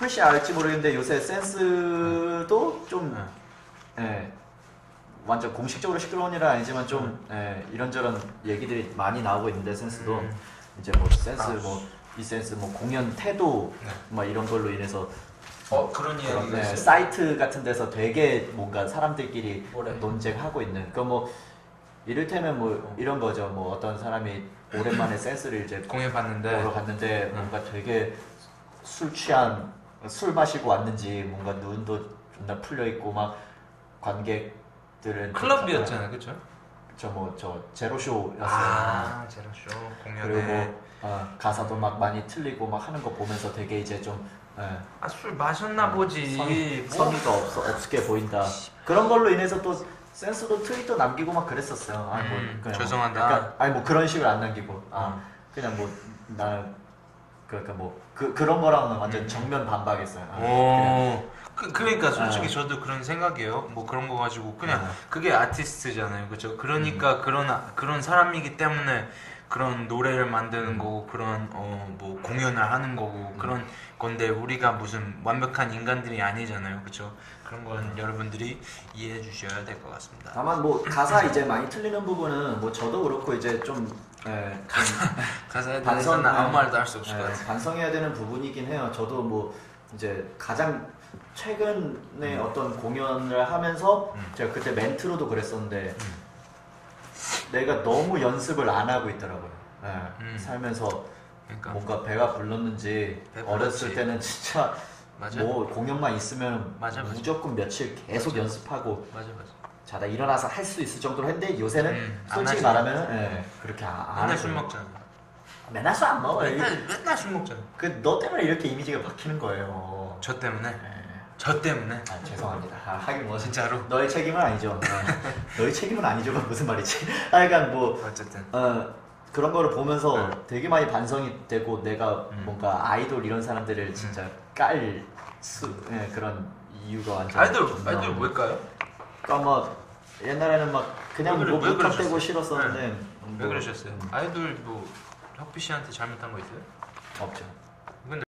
훨씬 알지 모르겠는데 요새 센스도 좀 네. 예, 완전 공식적으로 시끄러운 일은 아니지만 좀 예, 이런저런 얘기들이 많이 나오고 있는데 센스도 음. 이제 뭐 센스 아. 뭐이 센스 뭐 공연 태도 네. 막 이런 걸로 인해서 어 그런 이야기가 네, 있어요. 사이트 같은 데서 되게 뭔가 사람들끼리 뭐래? 논쟁하고 있는 그뭐 이를테면 뭐 이런 거죠 뭐 어떤 사람이 오랜만에 센스를 이제 공연 봤는데 보러 갔는데 음. 뭔가 되게 술 취한 술 마시고 왔는지 뭔가 눈도 존나 풀려 있고 막 관객들은 클럽이었잖아요, 그렇죠? 저뭐 저 제로쇼였어요. 아 제로쇼 공연에 그리고 뭐 어, 가사도 막 많이 틀리고 막 하는 거 보면서 되게 이제 좀 예, 아술 마셨나 보지. 성의, 뭐. 성의가 없어 없게 보인다. 그런 걸로 인해서 또 센스도 트위터 남기고 막 그랬었어요. 아니 뭐 음, 그냥 죄송하다. 뭐 약간, 아니 뭐 그런 식으로 안 남기고 아 음. 그냥 뭐 나 그러니까 뭐 그 그런 거랑은 완전 음. 정면 반박했어요. 아, 오. 그, 그러니까 솔직히 아. 저도 그런 생각이에요. 뭐 그런 거 가지고 그냥 아. 그게 아티스트잖아요, 그렇죠? 그러니까 그런 아- 그런 사람이기 때문에 그런 노래를 만드는 음. 거고 그런 어 뭐 공연을 하는 거고 그런 건데 우리가 무슨 완벽한 인간들이 아니잖아요, 그렇죠? 그런 건 여러분들이 이해해 주셔야 될 것 같습니다. 다만 뭐 가사 이제 많이 틀리는 부분은 뭐 저도 그렇고 이제 좀, 예, 좀 가사에 반성- 대해서는 아무 말도 할 수 없을 것 예, 같아요. 반성해야 되는 부분이긴 해요. 저도 뭐 이제 가장 최근에 어떤 공연을 하면서 음. 제가 그때 멘트로도 그랬었는데 음. 내가 너무 연습을 안 하고 있더라고요. 예, 음. 살면서 그러니까 뭔가 배가 불렀는지 배 어렸을. 때는 진짜 맞아, 뭐 공연만 있으면 맞아, 맞아. 무조건 며칠 계속. 연습하고 맞아, 맞아. 자다 일어나서 할 수 있을 정도로 했는데 요새는 음, 안 솔직히. 말하면 예, 그렇게 안, 안 맨날. 술 먹잖아. 맨날 술 안 먹어요. 맨날 맨날 술 먹잖아. 그 너 때문에 이렇게 이미지가 바뀌는 거예요. 저 때문에. 예. 저 때문에. 아 죄송합니다. 아, 하긴 뭐 진짜로. 너의 책임은 아니죠. 네. 너의 책임은 아니죠가 무슨 말이지? 아, 그러니까 뭐 어쨌든. 어, 그런 거를 보면서 네. 되게 많이 반성이 되고 내가 음. 뭔가 아이돌 이런 사람들을 진짜 깔 수, 예, 그런 이유가 완전 아이돌 아이돌 뭘까요? 그러니까 뭐 옛날에는 막 그냥 왜 그래- 뭐왜 그러셨어요? 싫었었는데 왜 뭐, 그러셨어요? 음, 아이돌 뭐 혁비 씨한테 잘못한 거 있어요? 없죠.